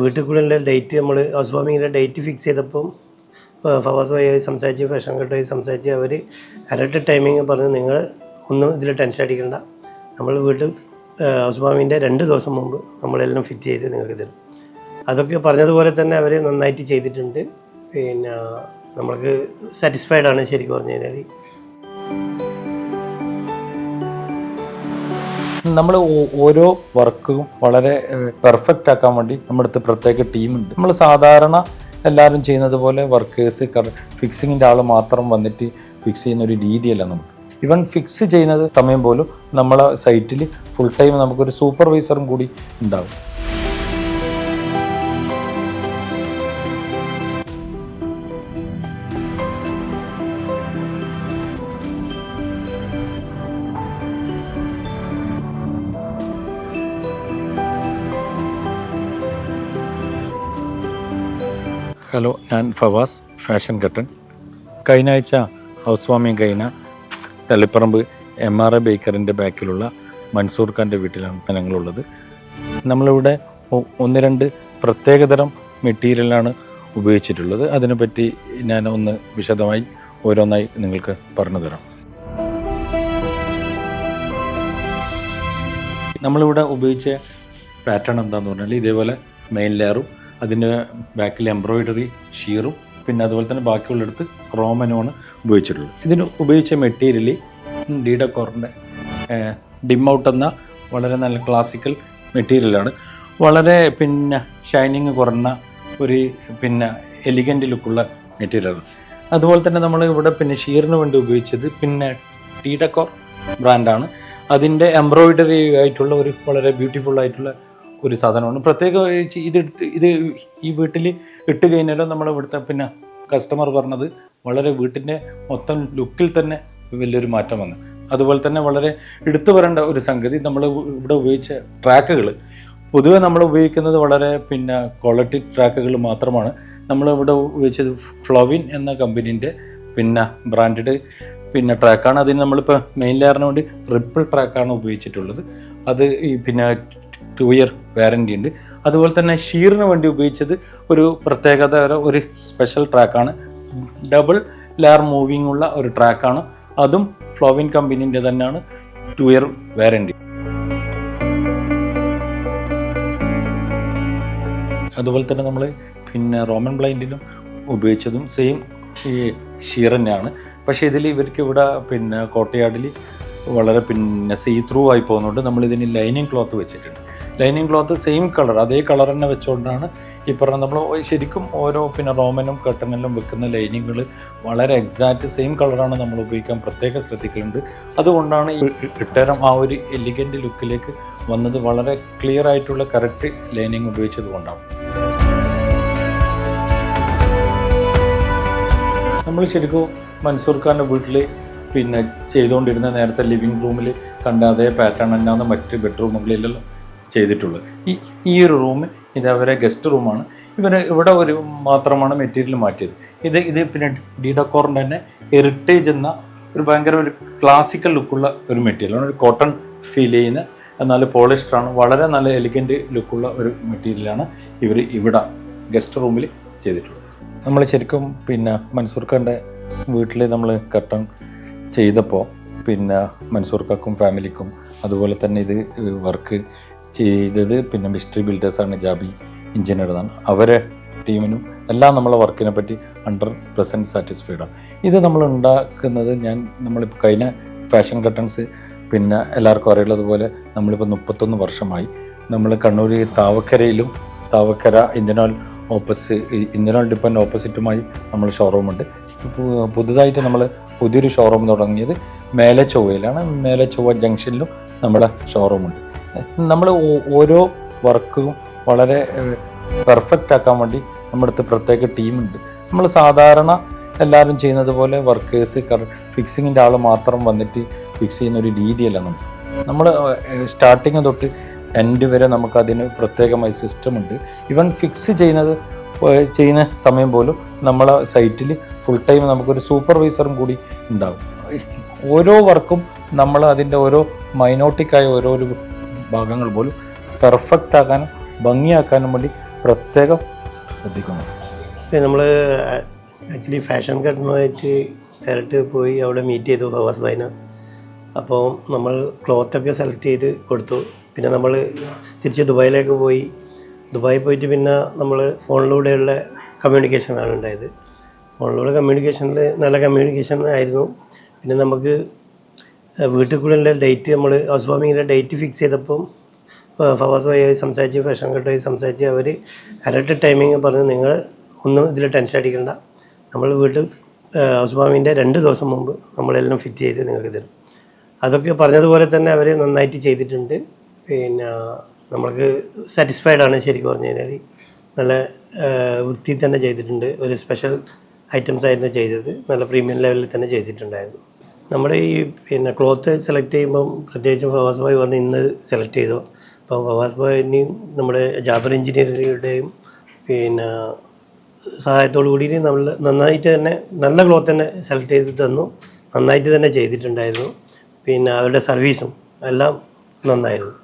വീട്ടിൽ കൂടെ ഡേറ്റ് നമ്മൾ ഹൗസ് ഡേറ്റ് ഫിക്സ് ചെയ്തപ്പം ഫവാസ് ഭായി സംസാരിച്ച് ഫാഷൻ കട്ടായി സംസാരിച്ച് അവർ കറക്റ്റ് ടൈമിങ് പറഞ്ഞ് നിങ്ങൾ ഒന്നും ഇതിൽ ടെൻഷൻ അടിക്കണ്ട. നമ്മൾ വീട്ടിൽ ഹൗസ് വാമിങ്ങിന്റെ രണ്ട് ദിവസം മുമ്പ് നമ്മളെല്ലാം ഫിറ്റ് ചെയ്ത് നിങ്ങൾക്ക് തരും. അതൊക്കെ പറഞ്ഞതുപോലെ തന്നെ അവർ നന്നായിട്ട് ചെയ്തിട്ടുണ്ട്. പിന്നെ നമ്മൾക്ക് സാറ്റിസ്ഫൈഡ് ആണ് ശരിക്കും പറഞ്ഞു കഴിഞ്ഞാൽ നമ്മൾ ഓരോ വർക്കും വളരെ പെർഫെക്റ്റ് ആക്കാൻ വേണ്ടി നമ്മുടെ അടുത്ത് പ്രത്യേക ടീമുണ്ട് നമ്മൾ സാധാരണ എല്ലാവരും ചെയ്യുന്നത് പോലെ വർക്കേഴ്സ് ഫിക്സിങ്ങിന്റെ ആൾ മാത്രം വന്നിട്ട് ഫിക്സ് ചെയ്യുന്ന ഒരു രീതിയല്ല നമുക്ക്. ഇവൻ ഫിക്സ് ചെയ്യുന്ന സമയം പോലും നമ്മളെ സൈറ്റിൽ ഫുൾ ടൈം നമുക്കൊരു സൂപ്പർവൈസറും കൂടി ഉണ്ടാവും. ഹലോ ഞാൻ ഫവാസ് ഫാഷൻ കട്ടൻ. കഴിഞ്ഞ ആഴ്ച ഹൗസ് വാമിങ് കഴിഞ്ഞ തളിപ്പറമ്പ് എം ആർ എ ബേക്കറിന്റെ ബാക്കിലുള്ള മൻസൂർ ഖാന്റെ വീട്ടിലാണ് ഞങ്ങളുള്ളത്. നമ്മളിവിടെ ഒന്ന് രണ്ട് പ്രത്യേകതരം മെറ്റീരിയലാണ് ഉപയോഗിച്ചിട്ടുള്ളത്. അതിനെപ്പറ്റി ഞാൻ ഒന്ന് വിശദമായി ഓരോന്നായി നിങ്ങൾക്ക് പറഞ്ഞു തരാം. നമ്മളിവിടെ ഉപയോഗിച്ച പാറ്റേൺ എന്താണെന്ന് പറഞ്ഞാൽ ഇതേപോലെ മെയിൻ ലെയറും അതിന്റെ ബാക്കിൽ എംബ്രോയിഡറി ഷീറും പിന്നെ അതുപോലെ തന്നെ ബാക്കിയുള്ളിടത്ത് ക്രോമനുമാണ് ഉപയോഗിച്ചിട്ടുള്ളത്. ഇതിന് ഉപയോഗിച്ച മെറ്റീരിയൽ ഡീഡക്കോറിന്റെ ഡിം ഔട്ട് എന്ന വളരെ നല്ല ക്ലാസിക്കൽ മെറ്റീരിയലാണ്. വളരെ പിന്നെ ഷൈനിങ് കുറഞ്ഞ ഒരു പിന്നെ എലിഗന്റ് ലുക്കുള്ള മെറ്റീരിയലാണ്. അതുപോലെ തന്നെ നമ്മൾ ഇവിടെ പിന്നെ ഷീറിന് വേണ്ടി ഉപയോഗിച്ചത് പിന്നെ ടീഡക്കോർ ബ്രാൻഡാണ്. അതിന്റെ എംബ്രോയിഡറി ആയിട്ടുള്ള ഒരു വളരെ ബ്യൂട്ടിഫുൾ ആയിട്ടുള്ള ഒരു സാധനമാണ്. പ്രത്യേകിച്ച് ഇതെടുത്ത് ഇത് ഈ വീട്ടിൽ ഇട്ട് കഴിഞ്ഞാലും നമ്മൾ ഇവിടുത്തെ പിന്നെ കസ്റ്റമർ പറഞ്ഞത് വളരെ വീട്ടിന്റെ മൊത്തം ലുക്കിൽ തന്നെ വലിയൊരു മാറ്റം വന്നു അതുപോലെ തന്നെ വളരെ എടുത്തു വരേണ്ട ഒരു സംഗതി നമ്മൾ ഇവിടെ ഉപയോഗിച്ച ട്രാക്കുകൾ പൊതുവെ നമ്മൾ ഉപയോഗിക്കുന്നത് വളരെ പിന്നെ ക്വാളിറ്റി ട്രാക്കുകൾ മാത്രമാണ്. നമ്മൾ ഇവിടെ ഉപയോഗിച്ചത് ഫ്ലോവിൻ എന്ന കമ്പനീന്റെ പിന്നെ ബ്രാൻഡഡ് പിന്നെ ട്രാക്കാണ് അതിന് നമ്മളിപ്പോൾ മെയിൻ ലെയറിന് വേണ്ടി ട്രിപ്പിൾ ട്രാക്കാണ് ഉപയോഗിച്ചിട്ടുള്ളത്. അത് ഈ പിന്നെ ടു ഇയർ വാറന്റി ഉണ്ട്. അതുപോലെ തന്നെ ഷീറിന് വേണ്ടി ഉപയോഗിച്ചത് ഒരു പ്രത്യേകത ഒരു സ്പെഷ്യൽ ട്രാക്കാണ് ഡബിൾ ലെയർ മൂവിംഗ് ഉള്ള ഒരു ട്രാക്കാണ് അതും ഫ്ലോവിൻ കമ്പനീന്റെ തന്നെയാണ് ടു ഇയർ വാറന്റി അതുപോലെ തന്നെ നമ്മൾ പിന്നെ റോമൻ ബ്ലൈൻഡിലും ഉപയോഗിച്ചതും സെയിം ഈ ഷീർ തന്നെയാണ്. പക്ഷേ ഇതിൽ ഇവർക്ക് ഇവിടെ പിന്നെ കോട്ടയാടിൽ വളരെ പിന്നെ സീ ത്രൂ ആയി പോകുന്നുണ്ട്. നമ്മളിതിന് ലൈനിങ് ക്ലോത്ത് വെച്ചിട്ടുണ്ട്. ലൈനിങ് ക്ലോത്ത് സെയിം കളർ അതേ കളർ തന്നെ വെച്ചുകൊണ്ടാണ് ഈ പറഞ്ഞ നമ്മൾ ശരിക്കും ഓരോ പിന്നെ റോമനും കട്ടനിലും വെക്കുന്ന ലൈനിങ്ങുകൾ വളരെ എക്സാക്റ്റ് സെയിം കളറാണ് നമ്മൾ ഉപയോഗിക്കാൻ പ്രത്യേകം ശ്രദ്ധിക്കലുണ്ട്. അതുകൊണ്ടാണ് ഈ ഇട്ടരം ആ ഒരു എലിഗന്റ് ലുക്കിലേക്ക് വന്നത് വളരെ ക്ലിയർ ആയിട്ടുള്ള കറക്റ്റ് ലൈനിങ് ഉപയോഗിച്ചത് കൊണ്ടാണ് നമ്മൾ ശരിക്കും മൻസൂർ ഖാന്റെ വീട്ടിൽ പിന്നെ ചെയ്തുകൊണ്ടിരുന്ന നേരത്തെ ലിവിങ് റൂമിൽ കണ്ട അതേ പാറ്റേൺ തന്നെയാണ് മറ്റ് ബെഡ്റൂമുകളിലെല്ലാം ചെയ്തിട്ടുള്ളത്. ഈ ഈ ഒരു റൂം ഇത് അവരെ ഗസ്റ്റ് റൂമാണ്. ഇവർ ഇവിടെ ഒരു മാത്രമാണ് മെറ്റീരിയൽ മാറ്റിയത്. ഇത് ഇത് പിന്നെ ഡീഡക്കോറിന്റെ തന്നെ ഹെറിറ്റേജ് എന്ന ഒരു ഭയങ്കര ഒരു ക്ലാസിക്കൽ ലുക്കുള്ള ഒരു മെറ്റീരിയലാണ് ഒരു കോട്ടൺ ഫീൽ ചെയ്യുന്ന എന്നാൽ പോളിസ്റ്ററാണ് വളരെ നല്ല എലിഗന്റ് ലുക്കുള്ള ഒരു മെറ്റീരിയലാണ് ഇവർ ഇവിടെ ഗസ്റ്റ് റൂമിൽ ചെയ്തിട്ടുള്ളത്. നമ്മൾ ശരിക്കും പിന്നെ മൻസൂർ ഖാന്റെ വീട്ടിൽ നമ്മൾ കട്ടൺ ചെയ്തപ്പോൾ പിന്നെ മൻസൂർ ഖാക്കും ഫാമിലിക്കും അതുപോലെ തന്നെ ഇത് വർക്ക് ചെയ്തത് പിന്നെ മിസ്റ്ററി ബിൽഡേഴ്സാണ് ജാബി എഞ്ചിനീയർ എന്നാണ് അവരെ ടീമിനും എല്ലാം നമ്മളെ വർക്കിനെ പറ്റി അണ്ടർ പെർസെന്റ് സാറ്റിസ്ഫൈഡ് ആണ് ഇത് നമ്മൾ ഉണ്ടാക്കുന്നത് ഞാൻ നമ്മളിപ്പോൾ കഴിഞ്ഞ ഫാഷൻ കട്ടൺസ് പിന്നെ എല്ലാവർക്കും അറിയുള്ളതുപോലെ നമ്മളിപ്പോൾ മുപ്പത്തൊന്ന് വർഷമായി. നമ്മൾ കണ്ണൂർ താവക്കരയിലും താവക്കര ഇന്ത്യനോൾ ഓപ്പസ് ഇന്ത്യനോൾ ഡിപ്പന്റെ ഓപ്പോസിറ്റുമായി നമ്മൾ ഷോറൂമുണ്ട് പുതുതായിട്ട് നമ്മൾ പുതിയൊരു ഷോറൂം തുടങ്ങിയത് മേലെ ചൊവ്വയിലാണ് മേലെ ചൊവ്വ ജംഗ്ഷനിലും നമ്മുടെ ഷോറൂമുണ്ട് നമ്മൾ ഓരോ വർക്കും വളരെ പെർഫെക്റ്റ് ആക്കാൻ വേണ്ടി നമ്മുടെ അടുത്ത് പ്രത്യേക ടീമുണ്ട് നമ്മൾ സാധാരണ എല്ലാവരും ചെയ്യുന്നത് പോലെ വർക്കേഴ്സ് ഫിക്സിങ്ങിന്റെ ആൾ മാത്രം വന്നിട്ട് ഫിക്സ് ചെയ്യുന്ന ഒരു രീതിയല്ല നമുക്ക് നമ്മൾ സ്റ്റാർട്ടിങ് തൊട്ട് എൻഡ് വരെ നമുക്ക് അതിന് പ്രത്യേകമായി സിസ്റ്റമുണ്ട് ഇവൻ ഫിക്സ് ചെയ്യുന്നത് ചെയ്യുന്ന സമയം പോലും നമ്മളെ സൈറ്റിൽ ഫുൾ ടൈം നമുക്കൊരു സൂപ്പർവൈസറും കൂടി ഉണ്ടാകും ഓരോ വർക്കും നമ്മൾ അതിന്റെ ഓരോ മൈനോട്ടിക്കായ ഓരോരോ ഭാഗങ്ങൾ പോലും പെർഫെക്റ്റ് ആക്കാനും ഭംഗിയാക്കാനും വേണ്ടി പ്രത്യേകം ശ്രദ്ധിക്കുന്നു നമ്മൾ ആക്ച്വലി ഫാഷൻ കട്ടനുമായിട്ട് ഡയറക്റ്റ് പോയി അവിടെ മീറ്റ് ചെയ്തു ഫവാസ് ബൈന. അപ്പോൾ നമ്മൾ ക്ലോത്തൊക്കെ സെലക്ട് ചെയ്ത് കൊടുത്തു. പിന്നെ നമ്മൾ തിരിച്ച് ദുബായിലേക്ക് പോയി. ദുബായിൽ പോയിട്ട് പിന്നെ നമ്മൾ ഫോണിലൂടെയുള്ള കമ്മ്യൂണിക്കേഷനാണ് ഉണ്ടായത്. ഫോണിലൂടെ കമ്മ്യൂണിക്കേഷനിൽ നല്ല കമ്മ്യൂണിക്കേഷൻ ആയിരുന്നു. പിന്നെ നമുക്ക് വീട്ടിൽ കൂടെയുള്ള ഡേറ്റ് നമ്മൾ ഹൗസ് വാമിങ്ങിന്റെ ഡേറ്റ് ഫിക്സ് ചെയ്തപ്പം ഫവാസ് ഭായി സംസാരിച്ച് ഫാഷൻ കട്ടായി സംസാരിച്ച് അവർ കറക്റ്റ് ടൈമിങ് പറഞ്ഞ് നിങ്ങൾ ഒന്നും ഇതിൽ ടെൻഷൻ അടിക്കണ്ട. നമ്മൾ വീട്ടിൽ ഹൗസ് രണ്ട് ദിവസം മുമ്പ് നമ്മളെല്ലാം ഫിറ്റ് ചെയ്ത് നിങ്ങൾക്ക് തരും. അതൊക്കെ പറഞ്ഞതുപോലെ തന്നെ അവർ നന്നായിട്ട് ചെയ്തിട്ടുണ്ട്. പിന്നെ നമ്മൾക്ക് സാറ്റിസ്ഫൈഡ് ആണ് ശരിക്കും പറഞ്ഞു കഴിഞ്ഞാൽ നല്ല വൃത്തി തന്നെ ചെയ്തിട്ടുണ്ട്. ഒരു സ്പെഷ്യൽ ഐറ്റംസ് ആയിരുന്നു ചെയ്തത്. നല്ല പ്രീമിയം ലെവലിൽ തന്നെ ചെയ്തിട്ടുണ്ടായിരുന്നു. നമ്മുടെ ഈ പിന്നെ ക്ലോത്ത് സെലക്ട് ചെയ്യുമ്പം പ്രത്യേകിച്ചും ഫവാസ് ഭായ് പറഞ്ഞ് ഇന്ന് സെലക്ട് ചെയ്തു. അപ്പോൾ ഫവാസ് ഭായിനെയും നമ്മുടെ ജാബർ എഞ്ചിനീയറുടെയും പിന്നെ സഹായത്തോടു കൂടി നമ്മൾ നന്നായിട്ട് തന്നെ നല്ല ക്ലോത്ത് തന്നെ സെലക്ട് ചെയ്ത് തന്നു. നന്നായിട്ട് തന്നെ ചെയ്തിട്ടുണ്ടായിരുന്നു. പിന്നെ അവരുടെ സർവീസും എല്ലാം നന്നായിരുന്നു.